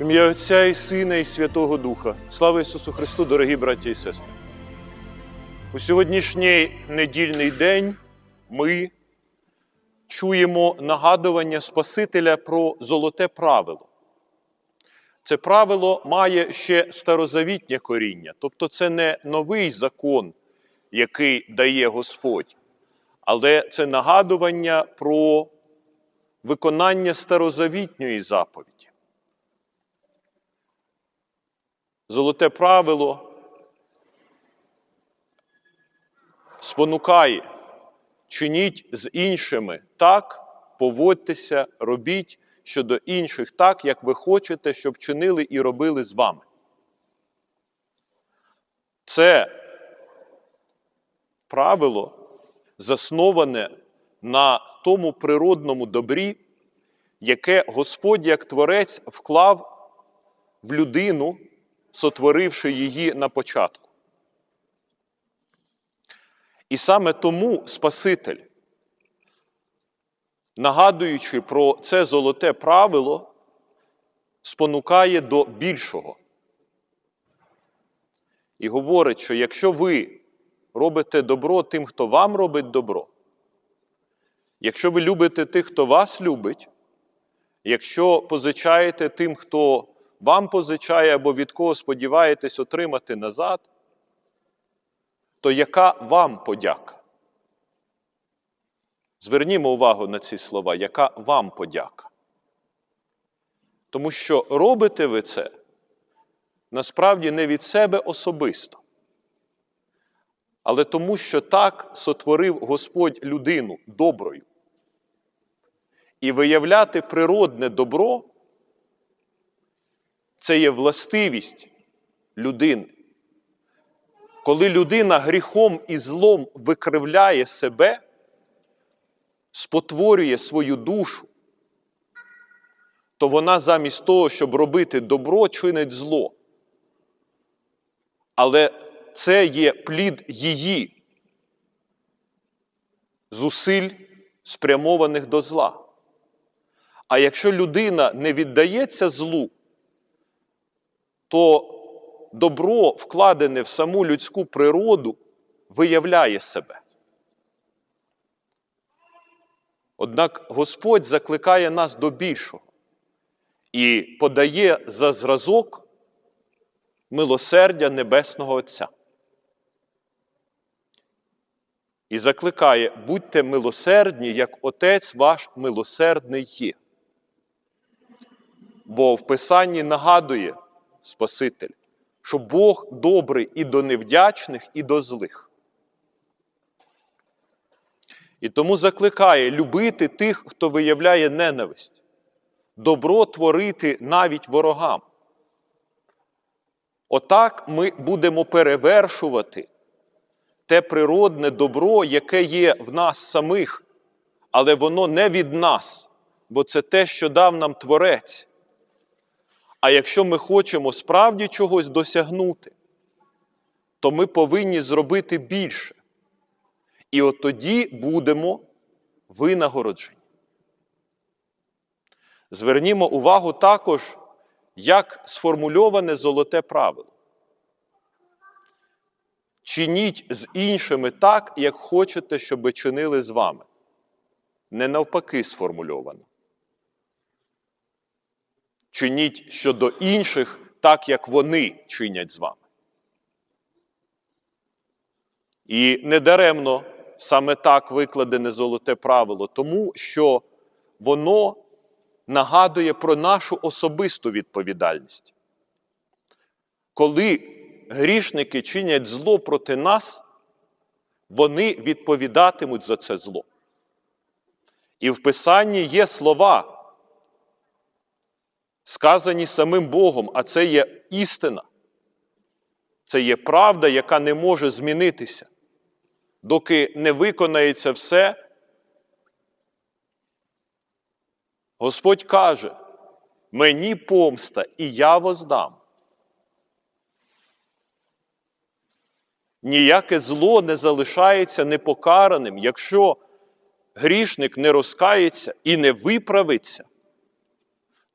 Ім'я Отця і Сина, і Святого Духа. Слава Ісусу Христу, дорогі браті і сестри. У сьогоднішній недільний день ми чуємо нагадування Спасителя про золоте правило. Це правило має ще старозавітнє коріння, тобто це не новий закон, який дає Господь, але це нагадування про виконання старозавітньої заповіді. Золоте правило спонукає, чиніть з іншими так, поводьтеся, робіть щодо інших так, як ви хочете, щоб чинили і робили з вами. Це правило засноване на тому природному добрі, яке Господь як Творець вклав в людину, сотворивши її на початку. І саме тому Спаситель, нагадуючи про це золоте правило, спонукає до більшого. І говорить, що якщо ви робите добро тим, хто вам робить добро, якщо ви любите тих, хто вас любить, якщо позичаєте тим, хто вам позичає або від кого сподіваєтесь отримати назад, то яка вам подяка? Звернімо увагу на ці слова, яка вам подяка? Тому що робите ви це насправді не від себе особисто, але тому, що так сотворив Господь людину доброю. І виявляти природне добро це є властивість людини. Коли людина гріхом і злом викривляє себе, спотворює свою душу, то вона замість того, щоб робити добро, чинить зло. Але це є плід її зусиль, спрямованих до зла. А якщо людина не віддається злу, то добро, вкладене в саму людську природу, виявляє себе. Однак Господь закликає нас до більшого і подає за зразок милосердя Небесного Отця. І закликає, будьте милосердні, як Отець ваш милосердний є. Бо в Писанні нагадує Спаситель, що Бог добрий і до невдячних, і до злих. І тому закликає любити тих, хто виявляє ненависть, добро творити навіть ворогам. Отак ми будемо перевершувати те природне добро, яке є в нас самих, але воно не від нас, бо це те, що дав нам Творець. А якщо ми хочемо справді чогось досягнути, то ми повинні зробити більше. І от тоді будемо винагороджені. Звернімо увагу також, як сформульоване золоте правило. Чиніть з іншими так, як хочете, щоб чинили з вами. Не навпаки сформульовано. Чиніть щодо інших так, як вони чинять з вами. І недаремно саме так викладене золоте правило, тому що воно нагадує про нашу особисту відповідальність. Коли грішники чинять зло проти нас, вони відповідатимуть за це зло. І в Писанні є слова, сказані самим Богом, а це є істина. Це є правда, яка не може змінитися, доки не виконається все. Господь каже: мені помста, і я воздам. Ніяке зло не залишається непокараним, якщо грішник не розкається і не виправиться,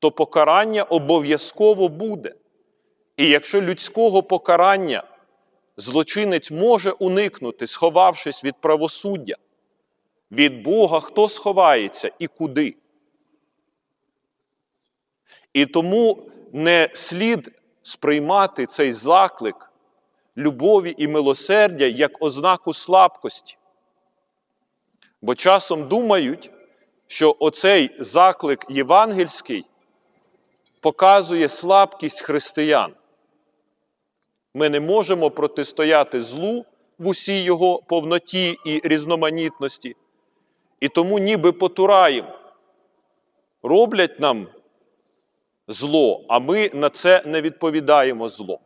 то покарання обов'язково буде. І якщо людського покарання злочинець може уникнути, сховавшись від правосуддя, від Бога, хто сховається і куди? І тому не слід сприймати цей заклик любові і милосердя як ознаку слабкості. Бо часом думають, що оцей заклик євангельський показує слабкість християн. Ми не можемо протистояти злу в усій його повноті і різноманітності, і тому ніби потураємо, роблять нам зло, а ми на це не відповідаємо злом.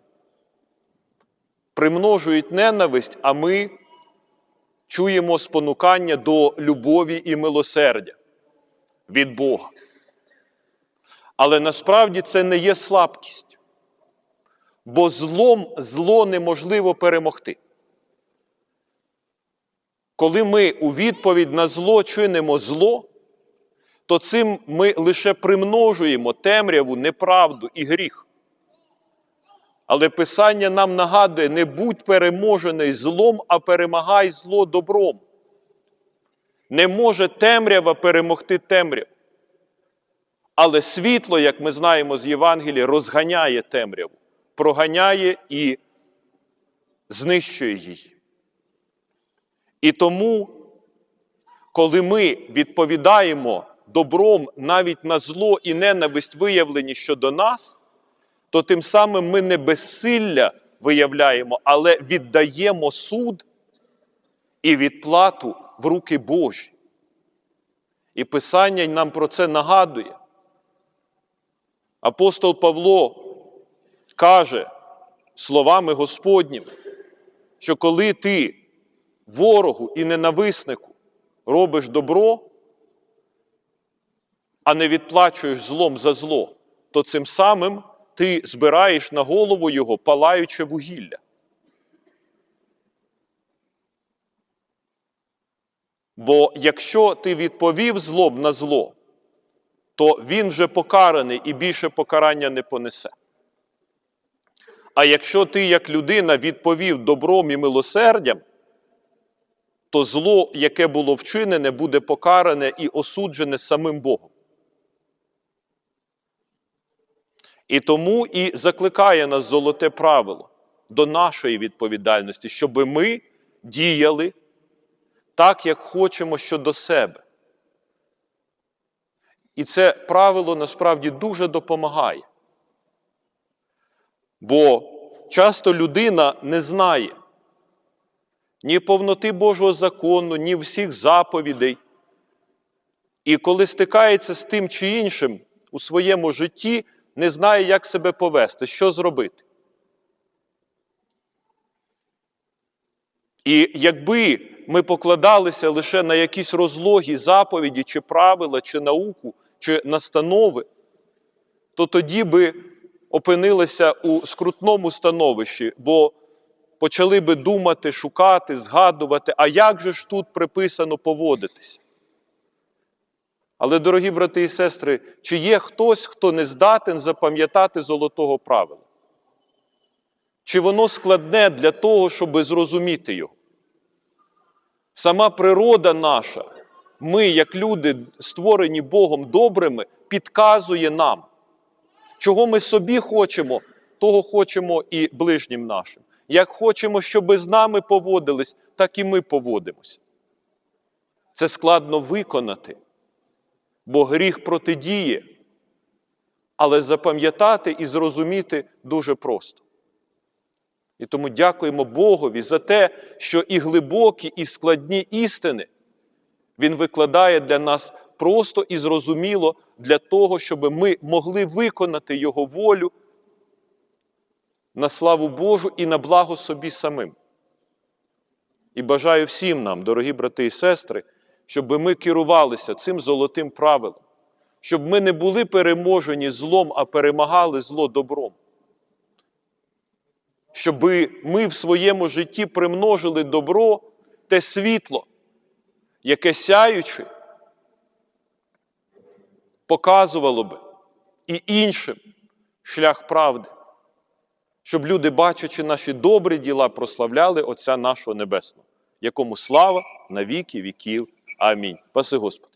Примножують ненависть, а ми чуємо спонукання до любові і милосердя від Бога. Але насправді це не є слабкість, бо злом зло неможливо перемогти. Коли ми у відповідь на зло чинимо зло, то цим ми лише примножуємо темряву, неправду і гріх. Але Писання нам нагадує: не будь переможений злом, а перемагай зло добром. Не може темрява перемогти темряву. Але світло, як ми знаємо з Євангелія, розганяє темряву, проганяє і знищує її. І тому, коли ми відповідаємо добром навіть на зло і ненависть виявлені щодо нас, то тим самим ми не безсилля виявляємо, але віддаємо суд і відплату в руки Божі. І Писання нам про це нагадує. Апостол Павло каже словами Господніми, що коли ти ворогу і ненависнику робиш добро, а не відплачуєш злом за зло, то цим самим ти збираєш на голову його палаюче вугілля. Бо якщо ти відповів злом на зло, то він вже покараний і більше покарання не понесе. А якщо ти, як людина, відповів добром і милосердям, то зло, яке було вчинене, буде покаране і осуджене самим Богом. І тому і закликає нас золоте правило до нашої відповідальності, щоб ми діяли так, як хочемо щодо себе. І це правило насправді дуже допомагає. Бо часто людина не знає ні повноти Божого закону, ні всіх заповідей. І коли стикається з тим чи іншим у своєму житті, не знає, як себе повести, що зробити. І якби ми покладалися лише на якісь розлогі заповіді, чи правила, чи науку, чи настанови, то тоді би опинилися у скрутному становищі, бо почали би думати, шукати, згадувати, а як же ж тут приписано поводитися? Але, дорогі брати і сестри, чи є хтось, хто не здатен запам'ятати золотого правила? Чи воно складне для того, щоб зрозуміти його? Сама природа наша, ми, як люди, створені Богом добрими, підказує нам, чого ми собі хочемо, того хочемо і ближнім нашим. Як хочемо, щоб з нами поводились, так і ми поводимося. Це складно виконати бо гріх протидіє, але запам'ятати і зрозуміти дуже просто. І тому дякуємо Богові за те, що і глибокі, і складні істини Він викладає для нас просто і зрозуміло для того, щоб ми могли виконати Його волю на славу Божу і на благо собі самим. І бажаю всім нам, дорогі брати і сестри, щоб ми керувалися цим золотим правилом, щоб ми не були переможені злом, а перемагали зло добром. Щоб ми в своєму житті примножили добро те світло, яке сяючи, показувало би і іншим шлях правди, щоб люди, бачачи наші добрі діла, прославляли Отця нашого Небесного, якому слава на віки віків. Амінь. Паси Господи.